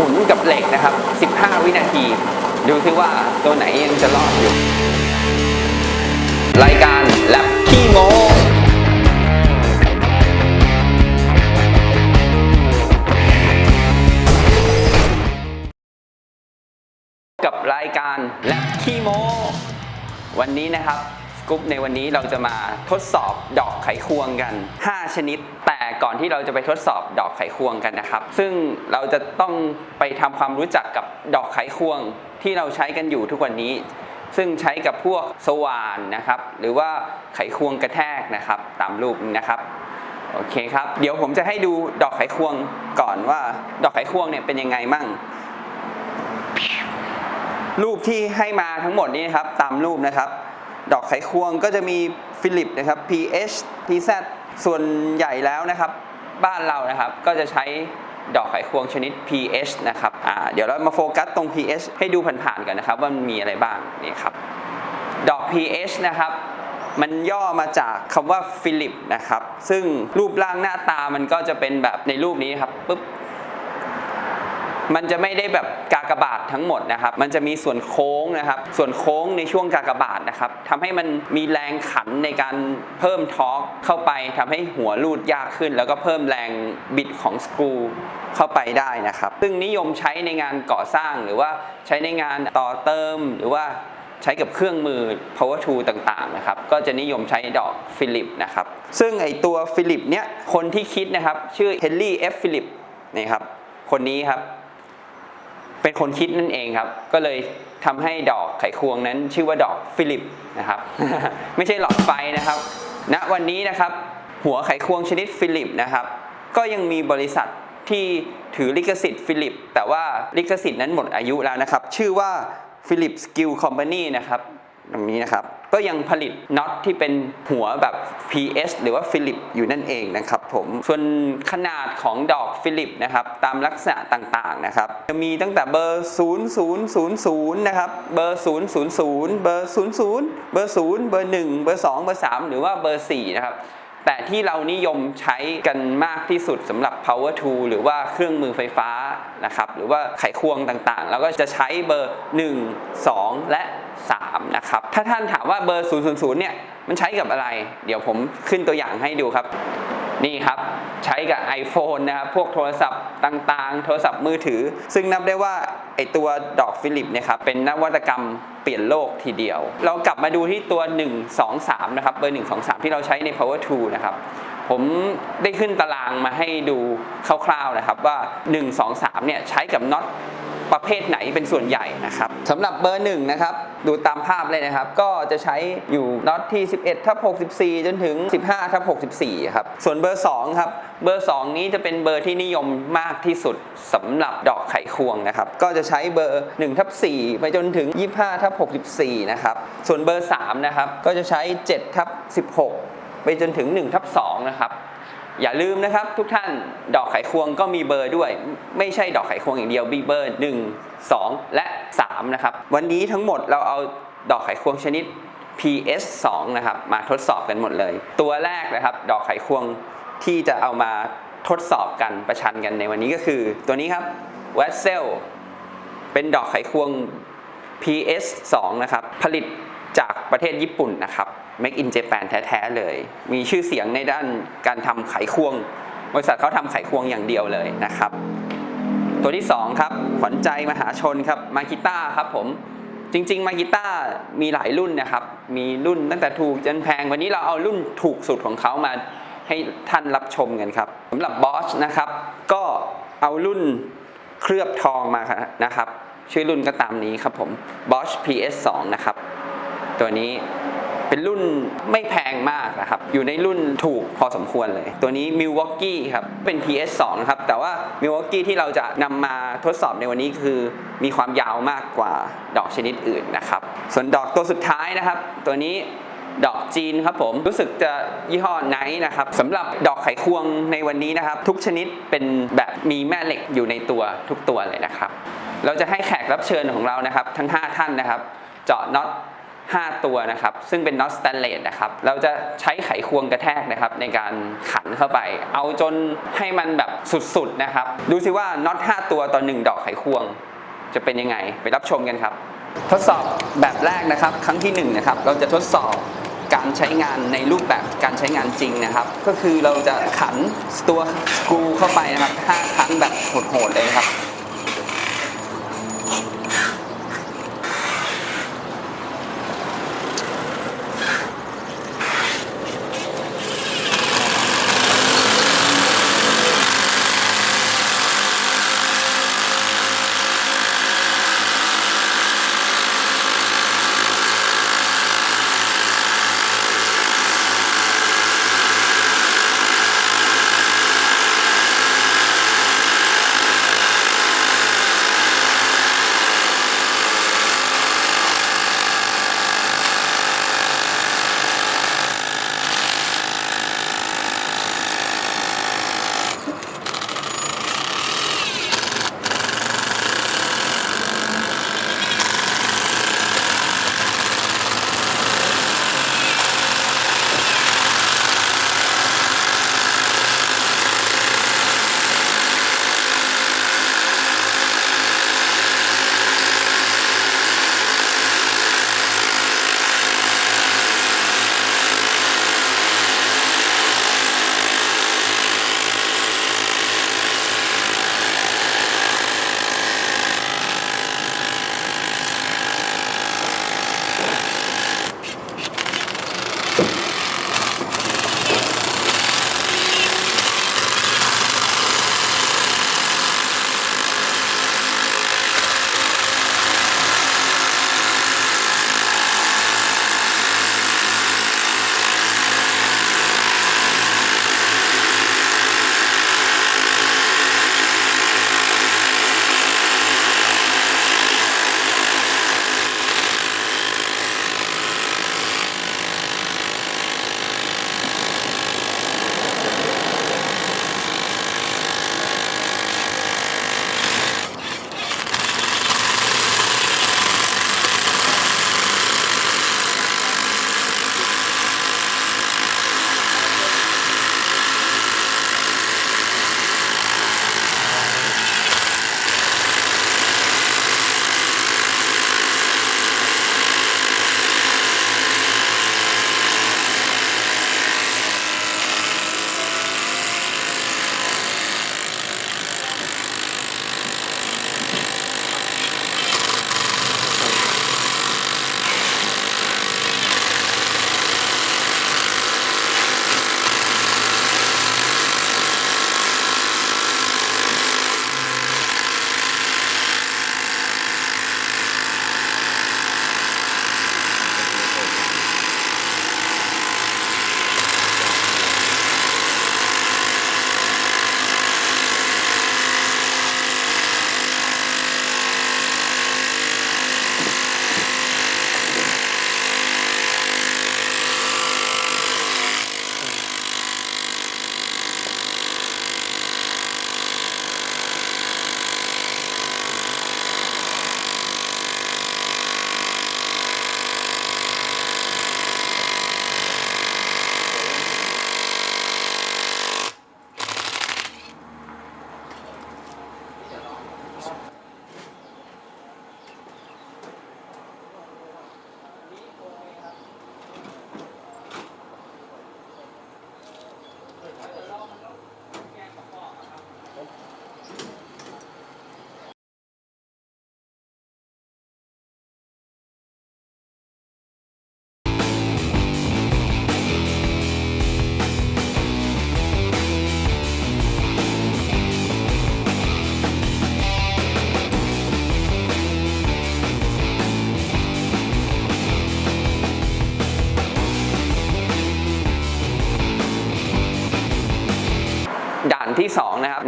มุนกับเหล็กนะครับ 15 วินาที ดูซิว่าตัวไหนยังจะรอดอยู่ รายการแลบขี้โมกับรายการแลบขี้โม วันนี้นะครับ สกู๊ปในวันนี้เราจะมาทดสอบดอกไขควงกัน 5 ชนิด แต่ก่อนที่เราจะไปทดสอบดอกไขควงกันนะครับ ซึ่งเราจะต้องไปทำความรู้จักกับดอกไขควงที่เราใช้กันอยู่ทุกวันนี้ ซึ่งใช้กับพวกสว่านนะครับ หรือว่าไขควงกระแทกนะครับ ตามรูปนี้นะครับโอเคครับ เดี๋ยวผมจะให้ดูดอกไขควงก่อนว่า ดอกไขควงเนี่ยเป็นยังไงมั่ง รูปที่ให้มาทั้งหมดนี้นะครับ ตามรูปนะครับ ดอกไขควงก็จะมีฟิลิปนะครับ PH PZ ส่วนใหญ่แล้วนะครับ บ้านเรานะครับก็จะใช้ดอกไขควงชนิด PH นะครับอ่าเดี๋ยวเรามาโฟกัสตรง PH ให้ดูผ่านๆกันนะครับ ว่ามันมีอะไรบ้างนี่ครับ ดอก PH นะครับมันย่อมาจากคำว่าฟิลิปนะครับ ซึ่งรูปร่างหน้าตามันก็จะเป็นแบบในรูปนี้ครับปุ๊บ มันจะไม่ได้แบบกากบาททั้งหมดนะครับ มันจะมีส่วนโค้งนะครับ ส่วนโค้งในช่วงกากบาทนะครับทำให้มันมีแรงขันในการเพิ่มทอร์กเข้าไปทำให้หัวรูดยากขึ้น แล้วก็เพิ่มแรงบิดของสกรูเข้าไปได้นะครับ ซึ่งนิยมใช้ในงานก่อสร้างหรือว่าใช้ในงานต่อเติมหรือว่าใช้กับเครื่องมือ power tool ต่างๆ นะครับ ก็จะนิยมใช้ดอกฟิลิปนะครับ ซึ่งไอตัวฟิลิปเนี้ยคนที่คิดนะครับ ชื่อเฮนรี่เอฟฟิลิปนี่ครับ คนนี้ครับ เป็นคนคิดนั่นเองครับ ก็เลยทำให้ดอกไขควงนั้นชื่อว่าดอกฟิลิปนะครับ ไม่ใช่หลอดไฟนะครับณวันนี้นะครับ หัวไขควงชนิดฟิลิปนะครับ ก็ยังมีบริษัทที่ถือลิขสิทธิ์ฟิลิป แต่ว่าลิขสิทธิ์นั้นหมดอายุแล้วนะครับ ชื่อว่าฟิลิปสกิลคอมพานีนะครับตรงนี้นะครับ ก็ยังผลิตน็อตที่เป็นหัวแบบ PS หรือว่าฟิลิปอยู่นั่นเองนะครับผมส่วนขนาดของดอกฟิลิปนะครับตามลักษณะต่างๆนะครับจะมีตั้งแต่เบอร์ 0000นะครับเบอร์ 000 เบอร์ 00 เบอร์ 0 เบอร์1เบอร์ 2 เบอร์ 3 หรือว่าเบอร์4นะครับ แต่ที่เรานิยมใช้กันมากที่สุดสำหรับ power tool หรือว่าเครื่องมือไฟฟ้านะครับหรือว่าไขควงต่างๆ แล้วก็จะใช้เบอร์ 1 2 และ 3 นะครับ ถ้าท่านถามว่าเบอร์ 000 เนี่ย มันใช้กับอะไร เดี๋ยวผมขึ้นตัวอย่างให้ดูครับ นี่ครับ ใช้กับ iPhone นะครับ พวกโทรศัพท์ต่างๆ โทรศัพท์มือถือ ซึ่งนับได้ว่าไอตัวดอกฟิลิปเนี่ยครับเป็นนวัตกรรมเปลี่ยนโลกทีเดียว เรากลับมาดูที่ตัว 1 2 3 นะครับ เบอร์ 1 2 3 ที่เราใช้ใน power tool นะครับ ผมได้ขึ้นตารางมาให้ดูคร่าวๆนะครับว่า 1 2 3 เนี่ยใช้กับน็อตประเภทไหนเป็นส่วนใหญ่นะครับสำหรับเบอร์หนึ่งนะครับ ดูตามภาพเลยนะครับ ก็จะใช้อยู่น็อตที่ 11ทับ64 จนถึง 15ทับ64 ครับ ส่วนเบอร์ 2 ครับ เบอร์ 2 นี้จะเป็นเบอร์ที่นิยมมากที่สุดสำหรับดอกไขควงนะครับ ก็จะใช้เบอร์1ทับ4ไปจนถึง 25ทับ64 นะครับ ส่วนเบอร์ 3 นะครับ ก็จะใช้7ทับ16 ไปจนถึง1ทับ2นะครับ อย่าลืมนะครับทุกท่านดอกไขควงก็มีเบอร์ด้วย ไม่ใช่ดอกไขควงอย่างเดียวมีเบอร์ 1 2 และ 3 นะครับ วันนี้ทั้งหมดเราเอาดอกไขควงชนิด PS 2นะครับมาทดสอบกันหมดเลย ตัวแรกนะครับ ดอกไขควงที่จะเอามาทดสอบกันประชันกันในวันนี้ก็คือ ตัวนี้ครับ w e s s e l เป็นดอกไขควง PS 2นะครับผลิตจากประเทศญี่ปุ่นนะครับ Make in Japan แท้ๆเลย มีชื่อเสียงในด้านการทำไขควง บริษัทเขาทำไขควงอย่างเดียวเลยนะครับ ตัวที่ 2 ครับขวัญใจมหาชนครับมากิต้าครับผมจริงๆมากิต้ามีหลายรุ่นนะครับ มีรุ่นตั้งแต่ถูกจนแพง วันนี้เราเอารุ่นถูกสุดของเขามาให้ท่านรับชมกันครับสำหรับบอสนะครับ ก็เอารุ่นเคลือบทองมานะครับ ชื่อรุ่นก็ตามนี้ครับผม Bosch PS2 นะครับ ตัวนี้ เป็นรุ่นไม่แพงมากนะครับ อยู่ในรุ่นถูกพอสมควรเลย ตัวนี้ Milwaukee ครับ เป็น PS2 นะครับ แต่ว่า Milwaukee ที่เราจะนำมาทดสอบในวันนี้คือ มีความยาวมากกว่าดอกชนิดอื่นนะครับ ส่วนดอกตัวสุดท้ายนะครับ ตัวนี้ดอกจีนครับผมรู้สึกจะยี่ห้อไนท์นะครับสำหรับดอกไขควงในวันนี้นะครับ ทุกชนิดเป็นแบบมีแม่เหล็กอยู่ในตัวทุกตัวเลยนะครับ เราจะให้แขกรับเชิญของเรานะครับ ทั้ง 5 ท่านนะครับ เจาะน็อต 5 ตัวนะครับ ซึ่งเป็นน็อตสแตนเลสนะครับ เราจะใช้ไขควงกระแทกนะครับในการขันเข้าไป เอาจนให้มันแบบสุดๆนะครับ ดูสิว่าน็อต5 ตัวต่อ 1 ดอกไขควง จะเป็นยังไง ไปรับชมกันครับ ทดสอบแบบแรกนะครับ ครั้งที่1นะครับ เราจะทดสอบการใช้งานในรูปแบบการใช้งานจริงนะครับ ก็คือเราจะขันตัวสกรูเข้าไปนะครับ5ครั้งแบบโหดๆเลยครับ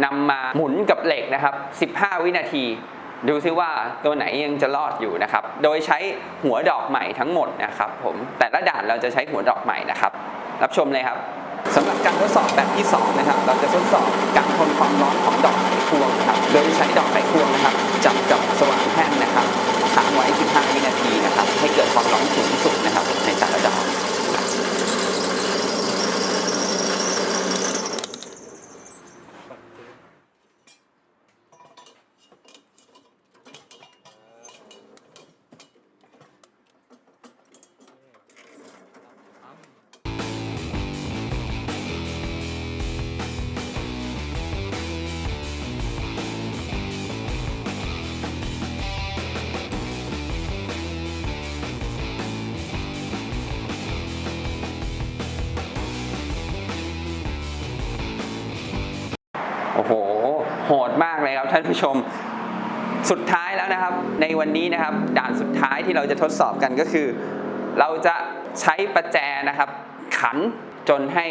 นำมาหมุนกับเหล็กนะครับ 15 วินาที ดูซิว่าตัวไหนยังจะรอดอยู่นะครับ โดยใช้หัวดอกใหม่ทั้งหมดนะครับผมแต่ละด่านเราจะใช้หัวดอกใหม่นะครับ รับชมเลยครับสำหรับการทดสอบแบบที่ 2 นะครับ เราจะทดสอบการทนความร้อนของดอกไขควงนะครับ โดยใช้ดอกไขควงนะครับ จับกับ โหโหดมากเลยครับท่านผู้ชมสุดท้ายแล้วนะครับ ในวันนี้นะครับ ด่านสุดท้ายที่เราจะทดสอบกันก็คือ เราจะใช้ประแจนะครับ ขันจนให้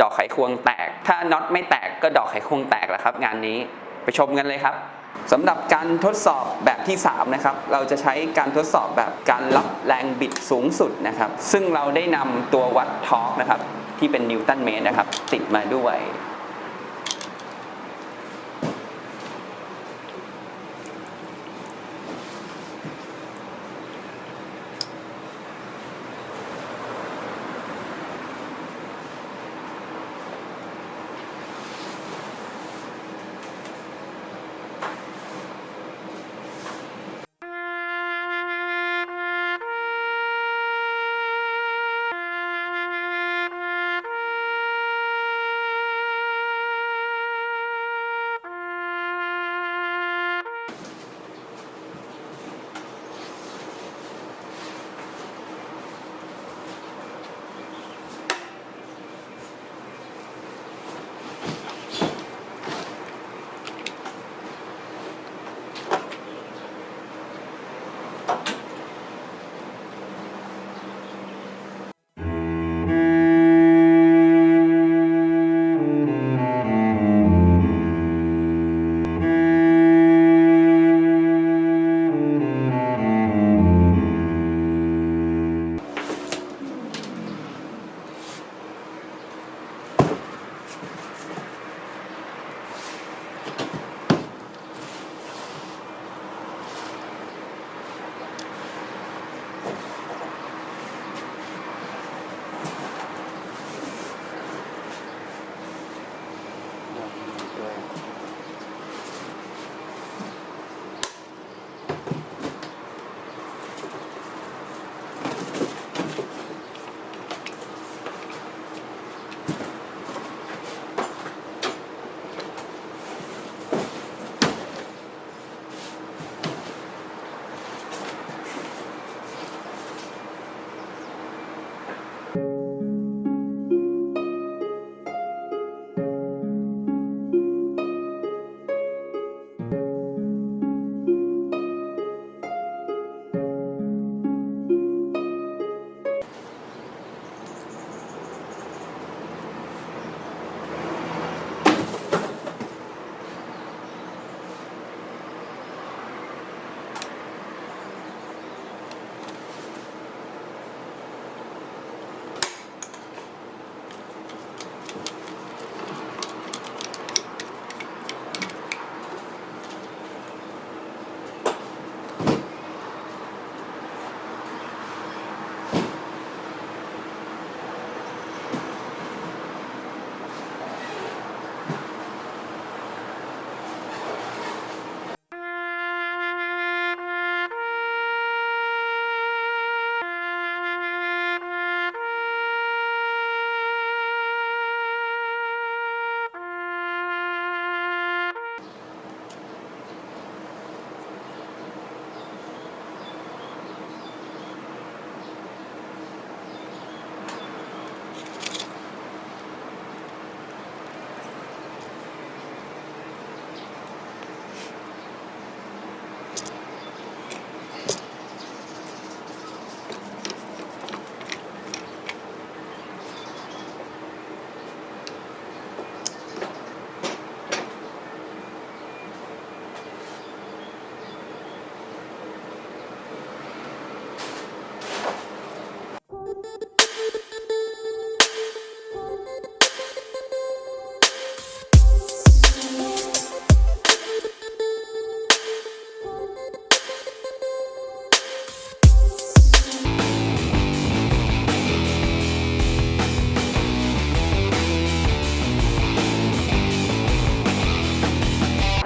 ดอกไขควงแตก ถ้าน็อตไม่แตกก็ดอกไขควงแตกแหละครับ งานนี้ไปชมกันเลยครับสำหรับการทดสอบแบบที่ 3 นะครับ เราจะใช้การทดสอบแบบการรับแรงบิดสูงสุดนะครับ ซึ่งเราได้นำตัววัดทอร์กนะครับ ที่เป็นนิวตันเมตรนะครับ ติดมาด้วย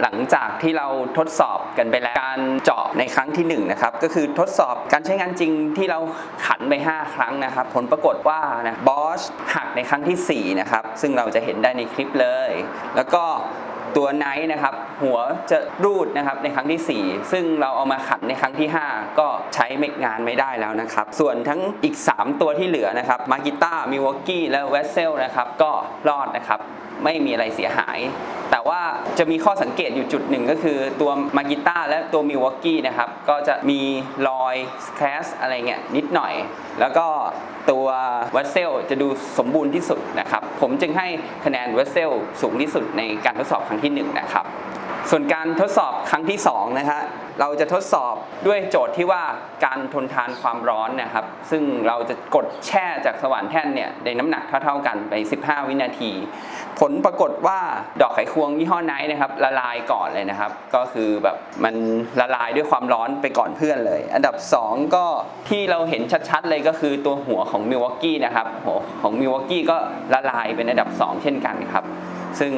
หลังจากที่เราทดสอบกันไปแล้วการเจาะในครั้งที่1นงนะครับก็คือทดสอบการใช้งานจริงที่เราขันไป 5 ครั้งนะครับ ผลปรากฏว่านะบอสหักในครั้งทีสี่4นะครับซึ่งเราจะเห็นได้ในคลิปเลย แล้วก็ ตัวไนท์นะครับหัวจะรูดนะครับในครั้งทีสี่4 ซึ่งเราเอามาขันในครั้งที่ 5 ก็ใช้ไม่งานไม่ได้แล้วนะครับ ส่วนทั้งอีก 3 ตัวที่เหลือนะครับมากิต้ามิวอกกี้และเวสเซลนะครับก็รอดนะครับไม่มีอะไรเสียหาย แต่ว่าจะมีข้อสังเกตอยู่จุดหนึ่งก็คือตัวมากิต้าและตัวมิวอกกี้นะครับก็จะมีรอยแครชอะไรเงี้ยนิดหน่อย แล้วก็ วัตเซลจะดูสมบูรณ์ที่สุดนะครับ ผมจึงให้คะแนนวัตเซลสูงที่สุดในการทดสอบครั้งที่หนึ่งนะครับ ส่วนการทดสอบครั้งที่2นะฮะ เราจะทดสอบด้วยโจทย์ที่ว่าการทนทานความร้อนนะครับ ซึ่งเราจะกดแช่จากสว่านแท่นเนี่ยในน้ำหนักเท่าๆกันไป 15 วินาที ผลปรากฏว่าดอกไขควงยี่ห้อไนท์นะครับละลายก่อนเลยนะครับ ก็คือแบบมันละลายด้วยความร้อนไปก่อนเพื่อนเลย อันดับ 2 ก็ที่เราเห็นชัดๆเลยก็คือตัวหัวของมิวอกกี้นะครับหัวของมิวอกกี้ก็ละลายเป็นอันดับ 2 เช่นกันครับซึ่ง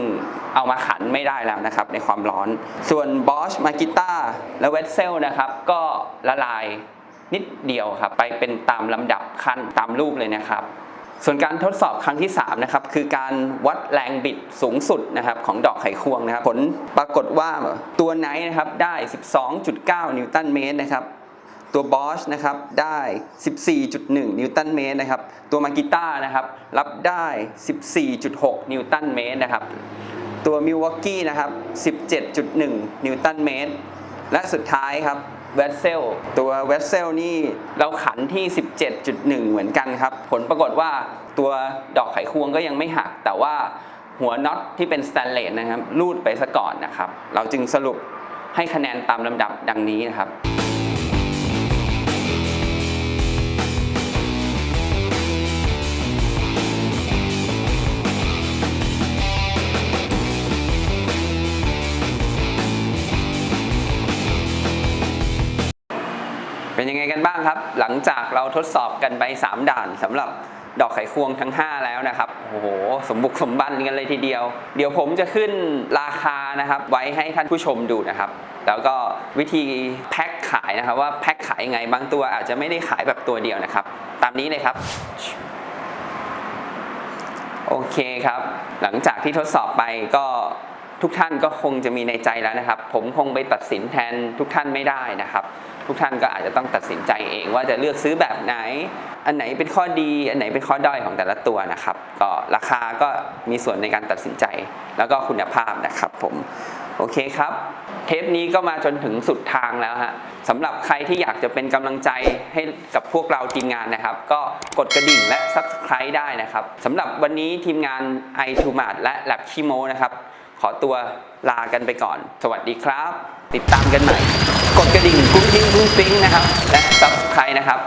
เอามาขันไม่ได้แล้วนะครับในความร้อน ส่วน Bosch m a g i t a และ w e t z e l นะครับก็ละลายนิดเดียวครับไปเป็นตามลำดับขั้นตามรูปเลยนะครับส่วนการทดสอบครั้งที่3นะครับคือการวัดแรงบิดสูงสุดนะครับของดอกไขควงนะครับผลปรากฏว่าตัวไนท์นะครับได้ 12.9 นิวตันเมตรนะครับตัว Bosch นะครับได้ 14.1 นิวตันเมตรนะครับตัวมากิต้านะครับรับได้ 14.6 นิวตันเมตรนะครับ ตัว Milwaukee นะครับ 17.1 นิวตันเมตร และสุดท้ายครับเวสเซลตัวเวสเซลนี่เราขันที่ 17.1 เหมือนกันครับ ผลปรากฏว่าตัวดอกไขควงก็ยังไม่หัก แต่ว่าหัวน็อตที่เป็นสแตนเลสนะครับ รูดไปซะก่อนนะครับ เราจึงสรุปให้คะแนนตามลำดับดังนี้นะครับ เป็นยังไงกันบ้างครับ หลังจากเราทดสอบกันไป 3 ด่านสำหรับดอกไขควงทั้ง 5 แล้วนะครับ โอ้โห สมบุกสมบันกันเลยทีเดียว เดี๋ยวผมจะขึ้นราคานะครับ ไว้ให้ท่านผู้ชมดูนะครับ แล้วก็วิธีแพ็คขายนะครับ ว่าแพ็คขายยังไงบางตัวอาจจะไม่ได้ขายแบบตัวเดียวนะครับ ตามนี้เลยครับ โอเคครับ หลังจากที่ทดสอบไปก็ทุกท่านก็คงจะมีในใจแล้วนะครับ ผมคงไปตัดสินแทนทุกท่านไม่ได้นะครับ ทุกท่านก็อาจจะต้องตัดสินใจเองว่าจะเลือกซื้อแบบไหน อันไหนเป็นข้อดี อันไหนเป็นข้อด้อยของแต่ละตัวนะครับ ก็ราคาก็มีส่วนในการตัดสินใจ แล้วก็คุณภาพนะครับผมโอเคครับ เทปนี้ก็มาจนถึงสุดทางแล้วฮะสำหรับใครที่อยากจะเป็นกำลังใจให้กับพวกเราทีมงานนะครับ ก็กดกระดิ่งและ Subscribe ได้นะครับสำหรับวันนี้ทีมงาน i t o m a t และ Lab c h i m o นะครับ ขอตัวลากันไปก่อน สวัสดีครับ ติดตามกันใหม่ กดกระดิ่งกุ้งกิ้งกุ้งติ้งนะครับ และ Subscribe นะครับ